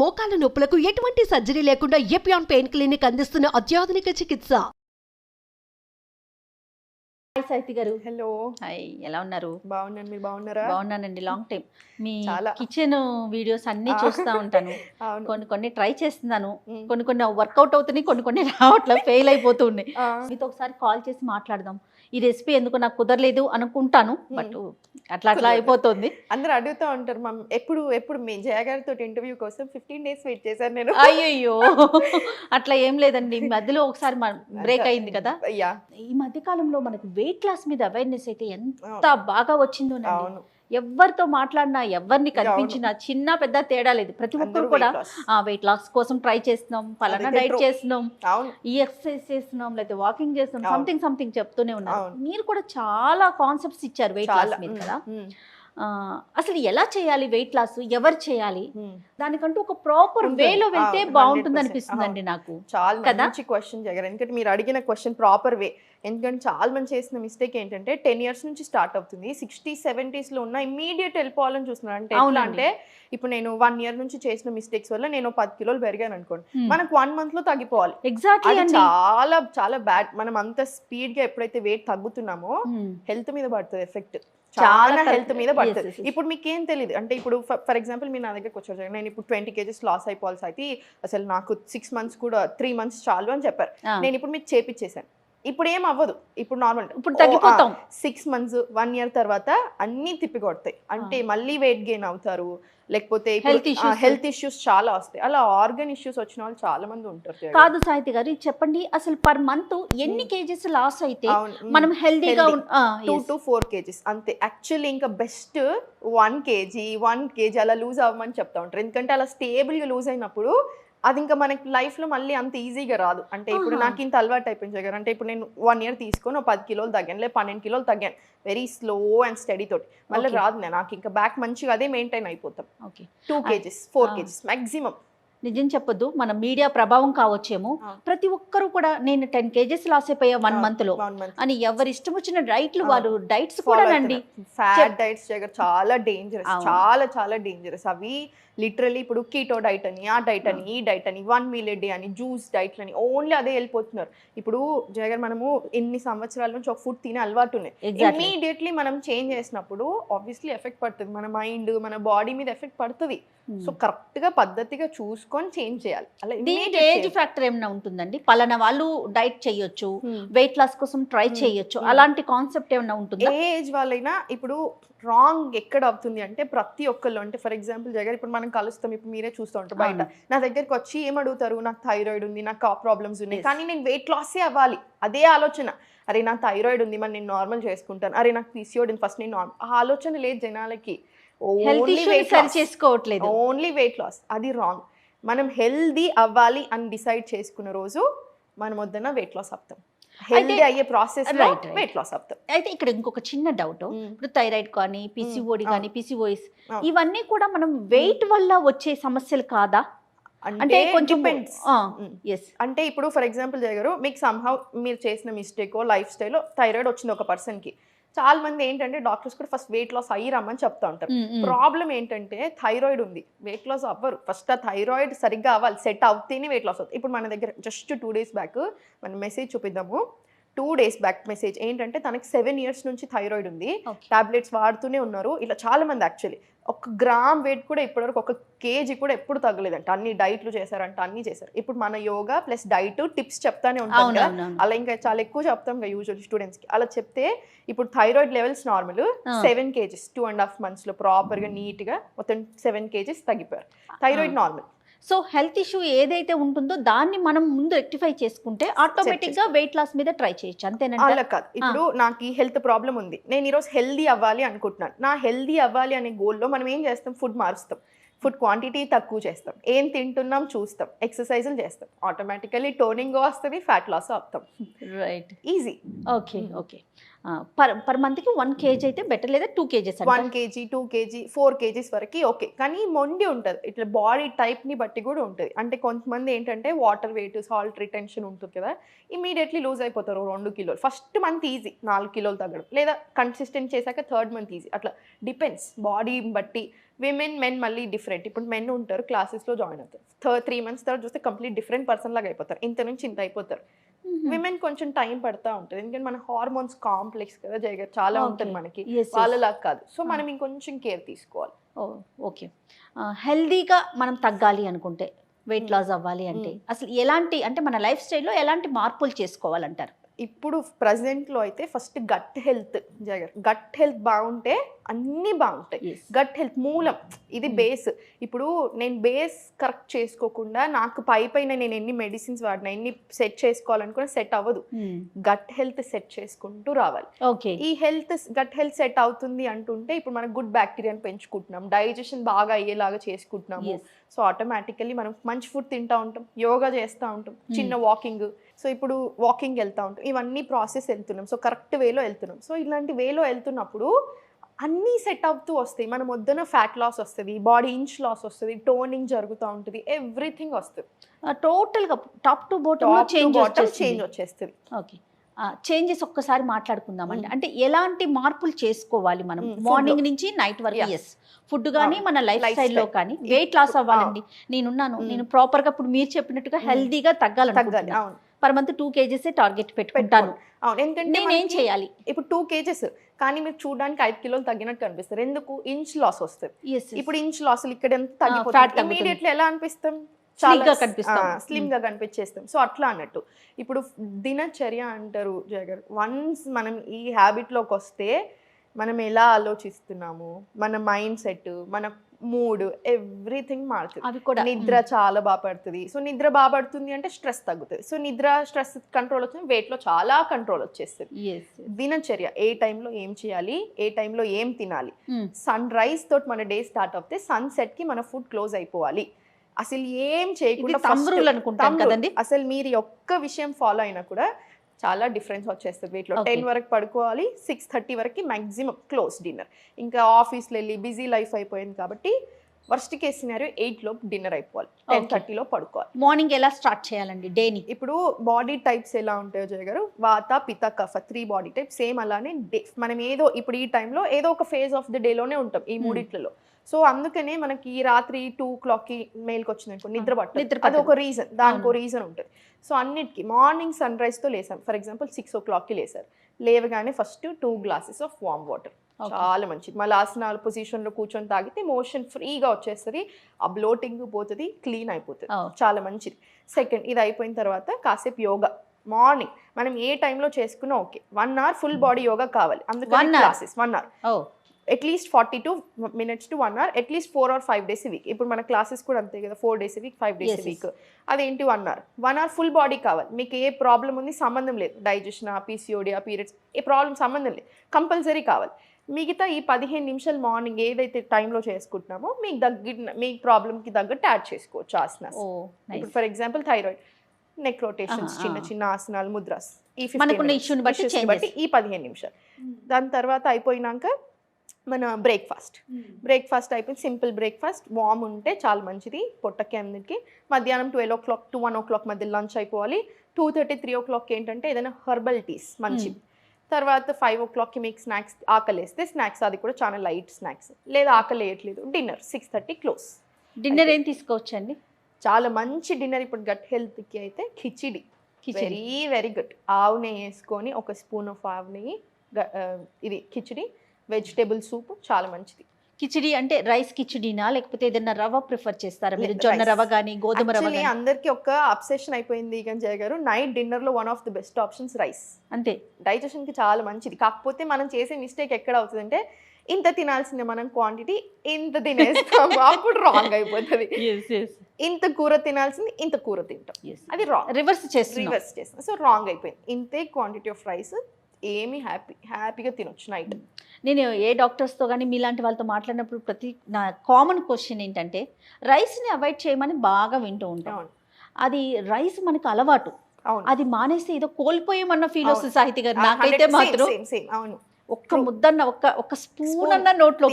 మోకాల నొప్పులకు ఎటువంటి సర్జరీ లేకుండా ఎపియాన్ పెయిన్ క్లినిక్ అందిస్తున్న అత్యాధునిక చికిత్స. హాయ్ సాహితి గారు. హలో. హాయ్ ఎలా ఉన్నారు? బాగున్నాను మీరు బాగున్నారా? బాగున్నానండి లాంగ్ టైం మీ. కిచెన్ వీడియోస్ అన్ని. చూస్తూ ఉంటాను. కొన్ని కొన్ని ట్రై చేస్తున్నాను. కొన్ని కొన్ని వర్కౌట్ అవుతున్నాయి కొన్ని కొన్ని రావట్లేదు ఫెయిల్ అయిపోతూ ఉన్నాయి. మీతో ఒకసారి కాల్ చేసి మాట్లాడదాం. ఈ రెసిపీ ఎందుకు నాకు కుదరలేదు అనుకుంటాను బట్ అట్లా అట్లా. అయిపోతుంది. అందరూ అడుగుతూ ఉంటారు మమ్ ఎప్పుడు ఎప్పుడు మీ జయ గారితో ఇంటర్వ్యూ కోసం ఫిఫ్టీన్ డేస్ వెయిట్ చేశాను నేను. అయ్యయ్యో! అట్లా ఏం లేదండి. మధ్యలో ఒకసారి బ్రేక్ అయింది కదా? ఈ మధ్య కాలంలో మనకు వెయిట్ లాస్ మీద అవేర్నెస్ అయితే ఎంత బాగా వచ్చిందో అవును. ఎవరితో మాట్లాడినా ఎవరిని కనిపించినా చిన్న పెద్ద తేడా లేదు. ప్రతి ఒక్కరు కూడా వెయిట్ లాస్ కోసం ట్రై చేస్తున్నాం పలానా డైట్. చేస్తున్నాం ఈ ఎక్సర్సైజ్ చేస్తున్నాం లేకపోతే వాకింగ్ చేస్తున్నాం. సంథింగ్ సంథింగ్ చెప్తూనే ఉన్నారు. మీరు కూడా చాలా కాన్సెప్ట్స్ ఇచ్చారు వెయిట్ లాస్ మీద కదా? అసలు ఎలా చేయాలి వెయిట్ లాస్ ఎవరు చేయాలి. దానికంటూ ఒక ప్రాపర్. వేలో వెళ్తే అవును, బాగుంటుంది 100% అనిపిస్తుందండి నాకు. చాలా? మంచి క్వశ్చన్ జగన్. ఎందుకంటే మీరు అడిగిన క్వశ్చన్ ప్రాపర్ వే ఎందుకంటే చాలా మంది చేసిన మిస్టేక్ ఏంటంటే టెన్ ఇయర్స్ నుంచి స్టార్ట్ అవుతుంది. సిక్స్టీ సెవెంటీస్లో ఉన్న ఇమీడియట్ వెళ్ళిపోవాలని చూస్తున్నారు. అంటే అవునండి. అంటే ఇప్పుడు నేను వన్ ఇయర్ నుంచి చేసిన మిస్టేక్స్ వల్ల నేను పది కిలోలు పెరిగాను అనుకోండి. మనకు వన్ మంత్లో తగ్గిపోవాలి. ఎగ్జాక్ట్లీ అండి. చాలా చాలా బ్యాడ్ మనం అంత స్పీడ్గా ఎప్పుడైతే వెయిట్ తగ్గుతున్నామో హెల్త్ మీద పడుతుంది ఎఫెక్ట్ చాలా. హెల్త్ మీద పడుతుంది. ఇప్పుడు మీకు ఏం తెలియదు అంటే ఇప్పుడు ఫర్ ఎగ్జాంపుల్ మీరు నా దగ్గరకు వచ్చారు నేను ఇప్పుడు ట్వంటీ కేజీస్ లాస్ అయిపోవాల్సి అయితే అసలు నాకు సిక్స్ మంత్స్ కూడా త్రీ మంత్స్ చాలు అని చెప్పారు నేను ఇప్పుడు మీకు చేపించేశాను ఇప్పుడు ఏం అవ్వదు ఇప్పుడు నార్మల్ ఇప్పుడు తగ్గిపోతాం సిక్స్ మంత్స్ వన్ ఇయర్ తర్వాత అన్ని తిప్పికొడతాయి. అంటే మళ్ళీ వెయిట్ గెయిన్ అవుతారు. లేకపోతే. హెల్త్ ఇష్యూస్ చాలా వస్తాయి. అలా ఆర్గన్ ఇష్యూస్ వచ్చిన వాళ్ళు చాలా మంది ఉంటారు. కాదు సాహితి గారు చెప్పండి. అసలు పర్ మంత్ ఎన్ని కేజీస్ లాస్ అయితే. మనం హెల్దీగా. Two to four kgs. అంతే. యాక్చువల్లీ ఇంకా best one kg one kg అలా లూజ్ అవ్వమని చెప్తా ఉంటారు. ఎందుకంటే అలా స్టేబుల్గా లూజ్ అయినప్పుడు అది ఇంకా మనకి లైఫ్లో మళ్ళీ అంత ఈజీగా రాదు. అంటే ఇప్పుడు. నాకు ఇంత అలవాటు అయిపోయింది జగన్ అంటే ఇప్పుడు నేను వన్ ఇయర్ తీసుకొని ఒక పది కిలోలు తగ్గాను లేదా పన్నెండు కిలోలు తగ్గాను. వెరీ స్లో అండ్ స్టడీ తోటి. మళ్ళీ. రాదు నేను. నాకు ఇంకా బ్యాక్ మంచిగా అదే మెయింటైన్ అయిపోతాం. Okay two kgs four. Kgs maximum నిజం చెప్పొద్దు మన మీడియా ప్రభావం కావచ్చేమో. ప్రతి ఒక్కరు కూడా నేను టెన్ కేజెస్ లాస్ అయిపోయా వన్ మంత్లో. అని ఎవరి ఇష్టం వచ్చిన డైట్లు ఆ. వాళ్ళు డైట్స్ కూడా నండి ఫ్యాట్ డైట్స్ చాలా డేంజరస్. చాలా చాలా డేంజరస్ అవి లిటరలీ ఇప్పుడు కీటో డైట్ అని ఆ డైట్ అని ఈ డైట్ అని వన్ మీల్ డే అని జ్యూస్ డైట్లు అని ఓన్లీ అదే వెళ్ళిపోతున్నారు ఇప్పుడు జగన్ మనము ఎన్ని సంవత్సరాల నుంచి ఒక ఫుడ్ తినే అలవాటు ఉన్నాయి. ఇమీడియట్లీ మనం చేంజ్ చేసినప్పుడు ఆబ్వియస్లీ ఎఫెక్ట్ పడుతుంది. మన మైండ్ మన బాడీ మీద ఎఫెక్ట్ పడుతుంది. సో కరెక్ట్గా పద్ధతిగా చూసుకొని చేంజ్ చేయాలి. అలా ఏజ్. ఫ్యాక్టర్ ఏమైనా ఉంటుందండి? పలానా వాళ్ళు డైట్ చేయొచ్చు Hmm. వెయిట్ లాస్ కోసం ట్రై Hmm. చేయొచ్చు Hmm. అలాంటి కాన్సెప్ట్ ఏమైనా ఉంటుందా? ఏజ్ వాళ్ళైనా ఇప్పుడు రాంగ్ ఎక్కడ అవుతుంది అంటే ప్రతి ఒక్కళ్ళు అంటే ఫర్ ఎగ్జాంపుల్ జగన్ ఇప్పుడు మనం కలుస్తాం. ఇప్పుడు మీరే చూస్తూ ఉంటారు బయట. నా దగ్గరికి వచ్చి ఏం అడుగుతారు నాకు థైరాయిడ్ ఉంది నాకు ఆ ప్రాబ్లమ్స్ ఉన్నాయి. కానీ నేను వెయిట్ లాసే అవ్వాలి? అదే ఆలోచన. అరే నాకు థైరాయిడ్ ఉంది మరి నేను నార్మల్ చేసుకుంటాను. అరే నాకు పీసీఓడి ఫస్ట్ నేను normal. ఆ ఆలోచన లేదు జనాలకి. ఓన్లీ వెయిట్ సరి చేసుకోవట్లేదు. ఓన్లీ వెయిట్ లాస్ అది రాంగ్ మనం హెల్దీ అవ్వాలి అని డిసైడ్ చేసుకున్న రోజు మనం వద్దన వెయిట్ లాస్ అవుతాం హెల్దీ అయ్యే ప్రాసెస్ right. వెయిట్ లాస్ అవుతాం. అయితే ఇక్కడ ఇంకొక చిన్న డౌట్ Mm. ఇప్పుడు థైరాయిడ్ కానీ పిసిఓడి అవును. కానీ పిసిఓఎస్. ఇవన్నీ కూడా మనం వెయిట్ వల్ల వచ్చే సమస్యలు కాదా? అంటే కొంచెం ఎస్ అంటే ఇప్పుడు ఫర్ ఎగ్జాంపుల్ జగరు మీకు సంహౌ మీరు చేసిన మిస్టేక్ లైఫ్ స్టైల్ థైరాయిడ్ వచ్చింది ఒక పర్సన్కి. చాలా మంది ఏంటంటే డాక్టర్స్ కూడా ఫస్ట్ వెయిట్ లాస్ అయ్యి రమ్మని చెప్తా ఉంటారు. ప్రాబ్లం ఏంటంటే థైరాయిడ్ ఉంది. వెయిట్ లాస్ అవ్వరు. ఫస్ట్ ఆ థైరాయిడ్ సరిగ్గా అవ్వాలి. సెట్ అవుతేనే వెయిట్ లాస్ అవుతుంది. ఇప్పుడు మన దగ్గర జస్ట్ టూ డేస్ బ్యాక్ మనం మెసేజ్ చూపిద్దాము. టూ డేస్ బ్యాక్ మెసేజ్ ఏంటంటే తనకి సెవెన్ ఇయర్స్ నుంచి థైరాయిడ్ ఉంది. టాబ్లెట్స్ వాడుతూనే ఉన్నారు. ఇలా చాలా మంది యాక్చువల్లీ ఒక గ్రామ్ వెయిట్ కూడా ఇప్పటివరకు ఒక కేజీ కూడా ఎప్పుడు తగ్గలేదంట. అన్ని డైట్లు చేశారంట అన్ని చేశారు. ఇప్పుడు మన యోగా ప్లస్ డైట్ టిప్స్ చెప్తానే ఉంటాం కదా. అలా ఇంకా చాలా ఎక్కువ చెప్తాం కదా యూజువల్ స్టూడెంట్స్కి. అలా చెప్తే ఇప్పుడు thyroid levels normal. Seven kgs two and half మంత్స్లో ప్రాపర్గా నీట్గా మొత్తం seven kgs తగ్గిపోయారు. Thyroid normal so health issue ఏదైతే ఉంటుందో దాన్ని మనం ముందు రెక్టిఫై చేసుకుంటే ఆటోమేటిక్గా వెయిట్ లాస్ మీద ట్రై చేయొచ్చు. అంతేనండి అలా కాదు. ఇప్పుడు నాకు ఈ హెల్త్ ప్రాబ్లం ఉంది. నేను ఈరోజు హెల్దీ అవ్వాలి అనుకుంటున్నాను. నా హెల్దీ అవ్వాలి అనే గోల్లో మనం ఏం చేస్తాం? ఫుడ్ మారుస్తాం. ఫుడ్ క్వాంటిటీ తక్కువ చేస్తాం. ఏం తింటున్నాం చూస్తాం. ఎక్సర్సైజులు చేస్తాం. ఆటోమేటికలీ టోనింగ్ వస్తుంది ఫ్యాట్ లాస్ అవుతాం right easy okay okay per per మంత్కి వన్ కేజీ అయితే బెటర్ లేదా two kgs one kg two kg four kgs వరకు ఓకే కానీ మొండి ఉంటుంది. ఇట్లా బాడీ టైప్ని బట్టి కూడా ఉంటుంది. అంటే కొంతమంది ఏంటంటే వాటర్ వెయిట్ సాల్ట్ రిటెన్షన్ ఉంటుంది కదా ఇమీడియట్లీ లూజ్ అయిపోతారు రెండు కిలోలు. ఫస్ట్ మంత్ ఈజీ నాలుగు కిలోలు తగ్గడం. లేదా కన్సిస్టెంట్ చేశాక థర్డ్ మంత్ ఈజీ అట్లా డిపెండ్స్ బాడీ బట్టి విమెన్ మెన్ మళ్ళీ డిఫరెంట్ ఇప్పుడు మెన్ ఉంటారు క్లాసెస్లో జాయిన్ అవుతారు. థర్డ్ త్రీ మంత్స్ తర్వాత చూస్తే కంప్లీట్ డిఫరెంట్ పర్సన్ లాగా అయిపోతారు. ఇంత నుంచి ఇంత అయిపోతారు. విమెన్ కొంచెం టైం పడతా ఉంటుంది. ఎందుకంటే మన హార్మోన్స్ కాంప్లెక్స్ కదా జగ చాలా. ఉంటుంది మనకి. వాళ్ళలాగా కాదు. సో మనం ఇంకొంచెం కేర్ తీసుకోవాలి. ఓకే. హెల్దీగా మనం తగ్గాలి అనుకుంటే వెయిట్. లాస్ అవ్వాలి అంటే. అసలు ఎలాంటి అంటే మన లైఫ్ స్టైల్లో ఎలాంటి మార్పులు చేసుకోవాలంటారు? ఇప్పుడు ప్రజెంట్లో అయితే ఫస్ట్ గట్ హెల్త్ జగర్ గట్ హెల్త్ బాగుంటే అన్నీ బాగుంటాయి. గట్ హెల్త్ మూలం ఇది Hmm. బేస్. ఇప్పుడు నేను బేస్ కరెక్ట్ చేసుకోకుండా నాకు పై పైన నేను ఎన్ని మెడిసిన్స్ వాడినా ఎన్ని సెట్ చేసుకోవాలనుకున్నా సెట్ అవ్వదు. గట్ హెల్త్ సెట్ చేసుకుంటూ రావాలి. ఓకే ఈ హెల్త్ గట్ హెల్త్ సెట్ అవుతుంది అంటుంటే ఇప్పుడు మనం గుడ్ బ్యాక్టీరియాని పెంచుకుంటున్నాం. డైజెషన్ బాగా అయ్యేలాగా చేసుకుంటున్నాము. సో ఆటోమేటికల్లీ మనం మంచి ఫుడ్ తింటా ఉంటాం యోగా చేస్తూ ఉంటాం చిన్న వాకింగ్ సో ఇప్పుడు వాకింగ్ వెళ్తూ ఉంటాం. ఇవన్నీ ప్రాసెస్ వెళ్తున్నాం. సో కరెక్ట్ వేలో వెళ్తున్నాం. సో ఇలాంటి వేలో వెళ్తున్నప్పుడు అన్నీ సెట్ అవుతూ వస్తాయి. మనం వద్దున ఫ్యాట్ లాస్ వస్తుంది బాడీ ఇంచ్ లాస్ వస్తుంది టోనింగ్ జరుగుతూ ఉంటుంది ఎవ్రీథింగ్ వస్తుంది. టోటల్గా top to bottom change change వచ్చేస్తుంది. ఓకే చేంజెస్ ఒక్కసారి మాట్లాడుకుందామండి. అంటే ఎలాంటి మార్పులు చేసుకోవాలి మనం? మార్నింగ్లో. నుంచి నైట్ వరకు. ఎస్ ఫుడ్ కానీ మన లైఫ్ lifestyle. స్టైల్లో కానీ వెయిట్ లాస్ అవ్వాలండి. నేనున్నాను. నేను ప్రాపర్గా ఇప్పుడు మీరు చెప్పినట్టుగా. హెల్దీగా తగ్గాలి అవును. Per month two kgs target పెట్టుకుంటాను. అవును ఎందుకంటే నేనేం చేయాలి? ఇప్పుడు టూ కేజెస్ కానీ మీరు చూడడానికి ఐదు కిలోలు తగ్గినట్టు కనిపిస్తారు ఎందుకు ఇంచ్ లాస్ వస్తుంది. ఇప్పుడు ఇంచ్ లాస్ ఇక్కడ ఎంత తగ్గిపోతుంది. ఇమీడియట్లీ ఎలా అనిపిస్తాం కనిపిస్తాం. స్లిమ్గా కనిపించేస్తాం. సో అట్లా అన్నట్టు. ఇప్పుడు దినచర్య అంటారు జగన్ వన్స్ మనం ఈ హ్యాబిట్లోకి వస్తే మనం ఎలా ఆలోచిస్తున్నాము? మన మైండ్ సెట్ మన మూడ్ ఎవ్రీథింగ్ మారుతుంది. అవి కూడా. నిద్ర చాలా బాగా పడుతుంది. సో నిద్ర బాగా పడుతుంది అంటే స్ట్రెస్ తగ్గుతుంది. సో నిద్ర స్ట్రెస్ కంట్రోల్ వచ్చింది వెయిట్లో చాలా కంట్రోల్ వచ్చేస్తుంది. దినచర్య ఏ టైంలో ఏం చేయాలి? ఏ టైంలో ఏం తినాలి? సన్ రైజ్ తోటి మన డే స్టార్ట్ అవుతే సన్సెట్కి మన ఫుడ్ క్లోజ్ అయిపోవాలి. అసలు ఏం చేయకుండా. కదండి? అసలు మీరు ఒక్క విషయం ఫాలో అయినా కూడా చాలా డిఫరెన్స్ వచ్చేస్తుంది వీటిలో. టెన్ వరకు పడుకోవాలి సిక్స్ థర్టీ వరకు మాక్సిమం క్లోజ్ డిన్నర్ ఇంకా ఆఫీస్లో వెళ్ళి బిజీ లైఫ్ అయిపోయింది కాబట్టి వర్స్ట్ కేస్ సినారియో ఎయిట్లో డిన్నర్ అయిపోవాలి టెన్. థర్టీలో పడుకోవాలి మార్నింగ్ ఎలా స్టార్ట్ చేయాలండి డేని ఇప్పుడు బాడీ టైప్స్ ఎలా ఉంటాయో జయ గారు vata pitta kapha three body type same అలానే డే మనం ఏదో ఇప్పుడు ఈ టైంలో ఏదో ఒక ఫేజ్ ఆఫ్ ద డేలోనే ఉంటాం ఈ Hmm. మూడిట్లలో సో అందుకనే మనకి ఈ రాత్రి టూ కి మెయిల్కి వచ్చింది అనుకో నిద్ర పట్టదు. నిద్ర అది ఒక. రీజన్ దానికి ఒక. రీజన్ ఉంటుంది. సో అన్నిటికీ మార్నింగ్ సన్తో లేసాం. ఫర్ ఎగ్జాంపుల్ సిక్స్ ఓ క్లాక్కి లేసారు. లేవగానే first two glasses of warm water. చాలా మంచిది. మళ్ళీ ఆసనాల పొజిషన్లో కూర్చొని తాగితే మోషన్ ఫ్రీగా వచ్చేస్తుంది. ఆ బ్లోటింగ్ పోతుంది క్లీన్ అయిపోతుంది. చాలా మంచిది. సెకండ్ ఇది అయిపోయిన తర్వాత కాసేపు యోగా. మార్నింగ్ మనం ఏ టైంలో చేసుకున్నా okay. One hour full body yoga కావాలి. అందుకని? Classes one hour at least forty two minutes to one hour at least four or five days week ఇప్పుడు మన క్లాసెస్ కూడా అంతే కదా four days week five days. Week అదేంటి one hour one hour full body కావాలి మీకు ఏ problem ఉంది సంబంధం లేదు. డైజెషన్ పీసీఓడి ఆ పీరియడ్స్ ఏ ప్రాబ్లం సంబంధం లేదు. కంపల్సరీ కావాలి మిగతా ఈ పదిహేను నిమిషాలు మార్నింగ్ ఏదైతే టైంలో చేసుకుంటున్నామో మీకు తగ్గిన మీ ప్రాబ్లంకి తగ్గట్టు యాడ్ చేసుకోవచ్చు ఆసనాస్. ఇప్పుడు for example thyroid neck rotations చిన్న. చిన్న ఆసనాలు ముద్రాస్. ఈ 15 మనకున్న minutes, issue ని బట్టి ఈ పదిహేను నిమిషాలు. దాని తర్వాత అయిపోయినాక మన బ్రేక్ఫాస్ట్ బ్రేక్ఫాస్ట్ అయిపోయింది సింపుల్ బ్రేక్ఫాస్ట్ వామ్ ఉంటే చాలా మంచిది. పొట్టకి అందరికి మధ్యాహ్నం twelve o'clock to one o'clock మధ్య లంచ్ అయిపోవాలి. Two thirty three o'clock ఏంటంటే ఏదైనా హర్బల్ టీస్ మంచిది తర్వాత ఫైవ్ ఓ క్లాక్కి మీకు స్నాక్స్ ఆకలి వేస్తే స్నాక్స్ అది కూడా చాలా లైట్ స్నాక్స్ లేదా ఆకలి వేయట్లేదు dinner six thirty close dinner ఏం తీసుకోవచ్చండి? చాలా మంచి డిన్నర్ ఇప్పుడు గట్ హెల్త్కి అయితే కిచెన్ వెరీ వెరీ గుడ్ ఆవు నెయ్యి వేసుకొని ఒక స్పూన్ ఆఫ్ ఆవు నెయ్యి ఇది కిచిడి. వెజిటేబుల్ సూప్ చాలా మంచిది. కిచిడి అంటే రైస్ కిచిడినా? లేకపోతే ఏదైనా రవ్వ ప్రిఫర్ చేస్తారా మీరు? జొన్న. రవ్వ కానీ గోధుమ కానీ అందరికీ ఒక అబ్సెషన్ అయిపోయింది జయ గారు. Night డిన్నర్లో one of the best options rice అంతే. డైజెషన్కి చాలా మంచిది. కాకపోతే మనం చేసే మిస్టేక్ ఎక్కడ అవుతుందంటే ఇంత తినాల్సిందే మనం క్వాంటిటీ ఇంత తినేస్తాం. అప్పుడు రాంగ్ అయిపోతుంది. ఇంత కూర తినాల్సింది ఇంత కూర తింటాం. అది రాంగ్ రివర్స్ చేస్తున్నా. రివర్స్ చేస్తాం సో రాంగ్ అయిపోయింది. ఇంతే క్వాంటిటీ ఆఫ్ రైస్ ఏమి హ్యాపీ హ్యాపీగా తినొచ్చు నైట్. నేను ఏ డాక్టర్స్తో కానీ మీలాంటి వాళ్ళతో మాట్లాడినప్పుడు ప్రతి నా కామన్ క్వశ్చన్ ఏంటంటే రైస్ని అవాయిడ్ చేయమని బాగా వింటూ ఉంటాం. అది రైస్ మనకు అలవాటు. అది మానేస్తే ఏదో కోల్పోయామన్న ఫీల్. వస్తుంది సాహితీ గారు నాకైతే 100% మాత్రం. అవును. ఒక్క ముద్దన్న ఒక్క ఒక్క స్పూన్ అన్న నోట్లో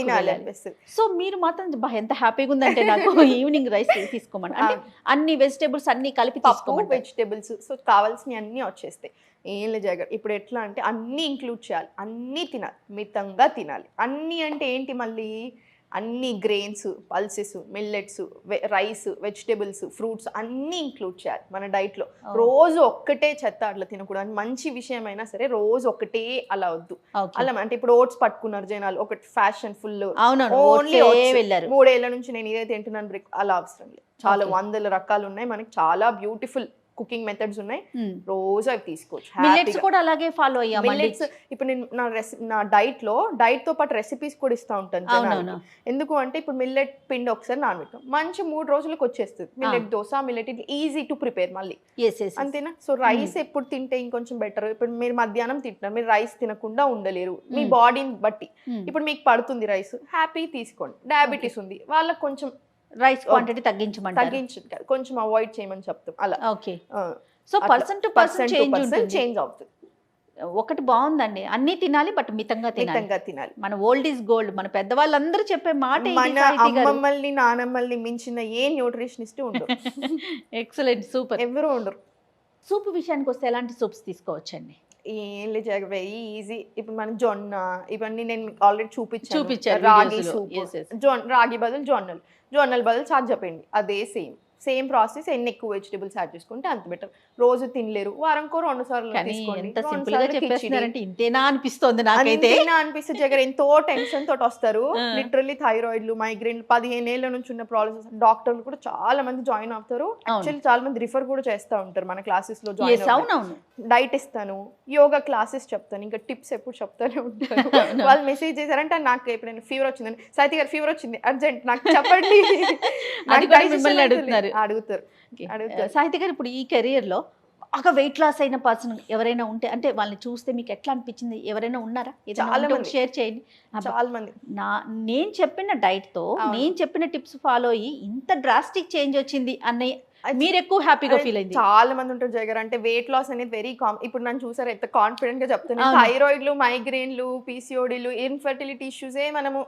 సో మీరు మాత్రం ఎంత హ్యాపీగా ఉందంటే నాకు ఈవినింగ్ రైస్ తీసుకోమని. అంటే అన్ని వెజిటేబుల్స్ అన్ని కలిపి పప్పు వెజిటేబుల్స్ సో కావాల్సినవి అన్నీ వచ్చేస్తాయి. ఏం లేదు జగన్. ఇప్పుడు ఎట్లా అంటే అన్నీ ఇంక్లూడ్ చేయాలి. అన్నీ తినాలి. మితంగా తినాలి. అన్నీ అంటే ఏంటి మళ్ళీ? అన్ని grains pulses millets rice vegetables fruits అన్నీ ఇంక్లూడ్ చేయాలి మన డైట్లో. రోజు ఒక్కటే చెత్త అట్లా తినకూడదు. మంచి విషయం అయినా సరే రోజు ఒకటే అలా వద్దు. అలా అంటే ఇప్పుడు ఓట్స్ పట్టుకున్నారు జనాలు. ఒకటి ఫ్యాషన్ ఫుల్ ఓన్లీ మూడేళ్ళ నుంచి నేను ఇదే తింటున్నాను బ్రేక్ అలా అవసరం లేదు. చాలా. వందల రకాలు ఉన్నాయి. మనకి చాలా బ్యూటిఫుల్ కుకింగ్ మెథడ్స్ ఉన్నాయి. రోజు అవి తీసుకోవచ్చు. మిల్లెట్స్ కూడా అలాగే ఫాలో అయ్యామండి మిల్లెట్స్ ఇప్పుడు నేను నా రెసి నా డైట్లో డైట్తో పాటు రెసిపీస్ కూడా ఇస్తా ఉంటాను. ఎందుకు అంటే ఇప్పుడు మిల్లెట్ పిండి ఒకసారి నానబెట్టాం. మంచి మూడు రోజులకు వచ్చేస్తుంది. మిల్లెట్ దోశ మిల్లెట్ ఇది ఈజీ టు ప్రిపేర్ మళ్ళీ. అంతేనా? సో రైస్ ఎప్పుడు తింటే ఇంకొంచెం బెటర్ ఇప్పుడు మీరు మధ్యాహ్నం తింటున్నారు. మీరు రైస్ తినకుండా ఉండలేరు. మీ. బాడీని బట్టి. ఇప్పుడు మీకు పడుతుంది రైస్ హ్యాపీ తీసుకోండి. డయాబెటీస్ ఉంది. వాళ్ళకి కొంచెం రైస్ క్వాంటిటీ తగ్గించమంటారు. తగ్గించండి కాదు, కొంచెం అవాయిడ్ చేయమని చెప్తాం. అలా. Okay. So person to person change change అవుతుంది. ఒకటి బాగుందండి. అన్ని తినాలి బట్ మితంగా మితంగా తినాలి. మన ఓల్డ్ ఈజ్ గోల్డ్. మన పెద్దవాళ్ళందరూ చెప్పే మాట మన అమ్మమ్మల్ని నానమ్మల్ని మించిన ఏ న్యూట్రిషనిస్ట్ ఉండరు. ఎక్సలెంట్. సూపర్. ఎవరు ఉండరు. సూప్ విషయానికి వస్తే ఎలాంటి సూప్స్ తీసుకోవచ్చండి? ఏం లేదు వెరీ ఈజీ. ఇప్పుడు మన జొన్న ఇవన్నీ నేను ఆల్రెడీ చూపించాను. చూపించారు రాగి. సూప్. రాగి బదులు జొన్నలు. జోనల్ బదులు చార్జ్ చెప్పండి అదే సేమ్ సేమ్ ప్రాసెస్ ఎన్ని ఎక్కువ వెజిటబుల్స్ యాడ్ చేసుకుంటే అంత బెటర్ రోజు తినలేరు వారంకో రెండు సార్లు ఎంత సింపుల్గా సార్లు కిచిడి. చెప్పేస్తున్నారంటే ఇంతేనా అనిపిస్తోంది నాకైతే. అనిపిస్తుంది జగన్ ఎంతో టెన్షన్ తోటి వస్తారు. లిటరల్లీ థైరాయిడ్లు మైగ్రేన్ పదిహేను ఏళ్ళ నుంచి ఉన్న ప్రాబ్లమ్స్ డాక్టర్లు కూడా చాలా మంది జాయిన్ అవుతారు. యాక్చువల్లీ చాలా మంది రిఫర్ కూడా చేస్తూ ఉంటారు మన క్లాసెస్లో జాయిన్ డైట్ ఇస్తాను యోగా క్లాసెస్ చెప్తాను ఇంకా టిప్స్ ఎప్పుడు చెప్తానే ఉంటాను? వాళ్ళు మెసేజ్ చేశారంటే నాకు ఎప్పుడైనా ఫీవర్ వచ్చిందని. సైతి గారు ఫీవర్ వచ్చింది అర్జెంట్ నాకు చెప్పండి. మిమ్మల్ని. అడుగుతున్నారు. అడుగుతారు. అడుగుతారు. సాహిత్య గారు ఇప్పుడు ఈ కెరియర్లో బాగా వెయిట్ లాస్ అయిన పర్సన్ ఎవరైనా ఉంటే అంటే వాళ్ళని చూస్తే మీకు ఎట్లా అనిపించింది? ఎవరైనా ఉన్నారా? చాలా మంది. షేర్ చేయండి. చాలా మంది. నా నేను చెప్పిన డైట్తో అవును. నేను చెప్పిన టిప్స్ ఫాలో అయ్యి ఇంత డ్రాస్టిక్ చేంజ్ వచ్చింది అన్న అది మీరు ఎక్కువ హ్యాపీగా ఫీల్ అయింది. చాలా మంది ఉంటారు జగర్ అంటే వెయిట్ లాస్ అనేది వెరీ కామన్ ఇప్పుడు నన్ను చూసారు ఎంత కాన్ఫిడెంట్గా చెప్తున్నాను. థైరాయిడ్లు మైగ్రేన్లు పీసీఓడీలు ఇన్ఫర్టిలిటీ ఇష్యూసే మనము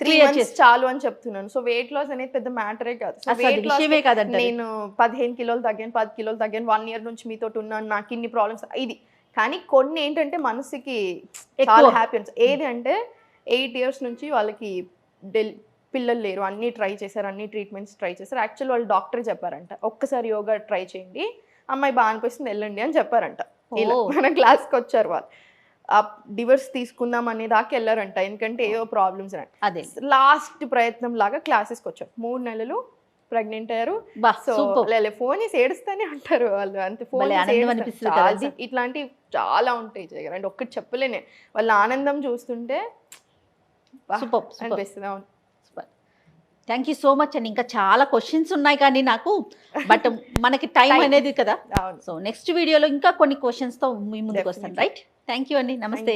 త్రీ మంత్స్ చాలు అని చెప్తున్నాను. సో వెయిట్ లాస్ అనేది పెద్ద మ్యాటరే కాదు. సో వెయిట్ లాస్ నేను పదిహేను కిలోలు తగ్గాను పది కిలోలు తగ్గాను వన్ ఇయర్ నుంచి మీతో ఉన్నాను నాకు ఇన్ని ప్రాబ్లమ్స్ ఇది. కానీ కొన్ని ఏంటంటే మనసుకి చాలా ఎక్కువ. హ్యాపీ ఏది అంటే ఎయిట్ ఇయర్స్ నుంచి వాళ్ళకి డెల్ పిల్లలు లేరు. అన్ని ట్రై చేశారు అన్ని ట్రీట్మెంట్స్ ట్రై చేశారు. యాక్చువల్ వాళ్ళు డాక్టర్ చెప్పారంట. ఒక్కసారి యోగా ట్రై చేయండి. అమ్మాయి బాగా అనిపిస్తుంది వెళ్ళండి అని చెప్పారంట. ఇలా. మన క్లాస్కి వచ్చారు వాళ్ళు. ఆ డివర్స్ తీసుకుందాం అనే దాకా వెళ్ళారంట. ఎందుకంటే ఏవో ప్రాబ్లమ్స్ అదే. లాస్ట్ ప్రయత్నం లాగా క్లాసెస్కి వచ్చారు. మూడు నెలలు ప్రెగ్నెంట్ అయ్యారు. సో ఫోన్ చేసి ఏడుస్తూనే ఉంటారు వాళ్ళు. అంతే ఫోన్? ఇట్లాంటివి చాలా ఉంటాయి జగన్. అంటే ఒక్కటి చెప్పలేనే. వాళ్ళ ఆనందం చూస్తుంటే అనిపిస్తుంది. అవును. థ్యాంక్ యూ సో మచ్ అండి ఇంకా చాలా క్వశ్చన్స్ ఉన్నాయి కానీ నాకు. బట్ మనకి టైం. అనేది కదా. సో నెక్స్ట్ వీడియోలో ఇంకా కొన్ని క్వశ్చన్స్తో మీ ముందుకు వస్తాను. రైట్ థ్యాంక్ యూ అండి. నమస్తే